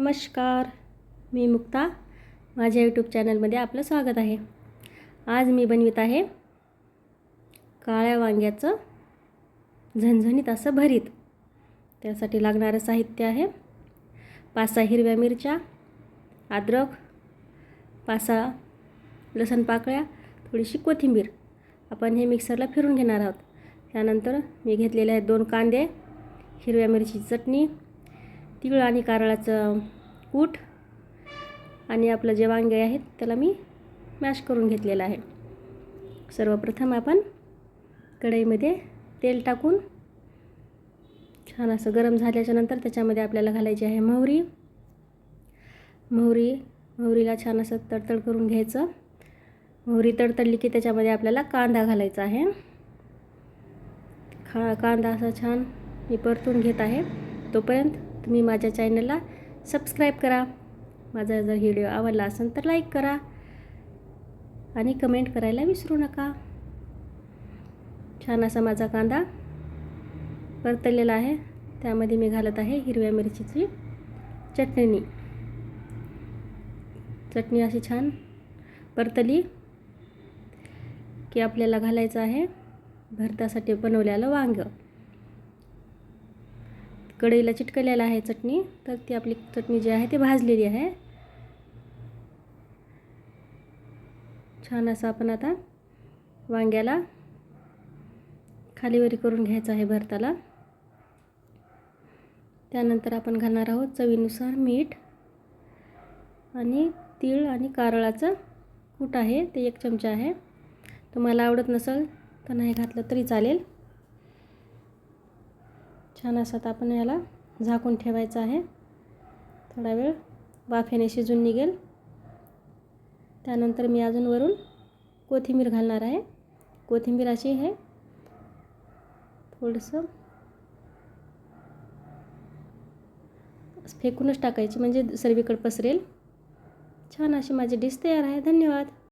नमस्कार मी मुक्ता. माझ्या यूट्यूब चॅनलमध्ये आपलं स्वागत आहे. आज मी बनवित आहे काळ्या वांग्याचं झणझणीत असं भरीत. त्यासाठी लागणारं साहित्य आहे पाच सहा हिरव्या मिरच्या अद्रक पाच सहा लसण पाकळ्या थोडीशी कोथिंबीर. आपण हे मिक्सरला फिरून घेणार आहोत. त्यानंतर मी घेतलेले आहेत दोन कांदे हिरव्या मिरची चटणी तिळ आणि कारळाचं कूट आणि आपलं जे वांगे आहेत त्याला मी मॅश करून घेतलेलं आहे. सर्वप्रथम आपण कढईमध्ये तेल टाकून छान असं गरम झाल्याच्यानंतर त्याच्यामध्ये आपल्याला घालायची आहे मोहरी. मोहरी मोहरीला छान असं तडतड करून घ्यायचं. मोहरी तडतडली की त्याच्यामध्ये आपल्याला कांदा घालायचा आहे. खा कांदा असा छान मी परतून घेत आहे तोपर्यंत तुम्ही माझ्या चॅनलला सबस्क्राईब करा. माझा जर व्हिडिओ आवडला असेल तर लाईक करा आणि कमेंट करायला विसरू नका. छान असा माझा कांदा परतलेला आहे. त्यामध्ये मी घालत आहे हिरव्या मिरचीची चटणी. चटणी अशी छान परतली की आपल्याला घालायचं आहे. भरतासाठी बनवलेलं वांगं. कढईला चिटकलेलं आहे चटणी. तर ती आपली चटणी जी आहे ती भाजलेली आहे. छान असं आपण आता वांग्याला खालीवरी करून घ्यायचं आहे भरताला. त्यानंतर आपण घालणार आहोत चवीनुसार मीठ आणि तीळ आणि कारळाचं कूट आहे ते एक चमचा आहे. तुम्हाला आवडत नसेल तर नाही घातलं तरी चालेल. छान असं आपण याला झाकून ठेवायचं आहे. थोडा वेळ वाफेने शिजून निघेल. त्यानंतर मी अजून वरून कोथिंबीर घालणार आहे. कोथिंबीर अशी आहे. थोडंसं फेकूनच टाकायची म्हणजे सर्वीकडे पसरेल. छान अशी माझी डिश तयार आहे. धन्यवाद.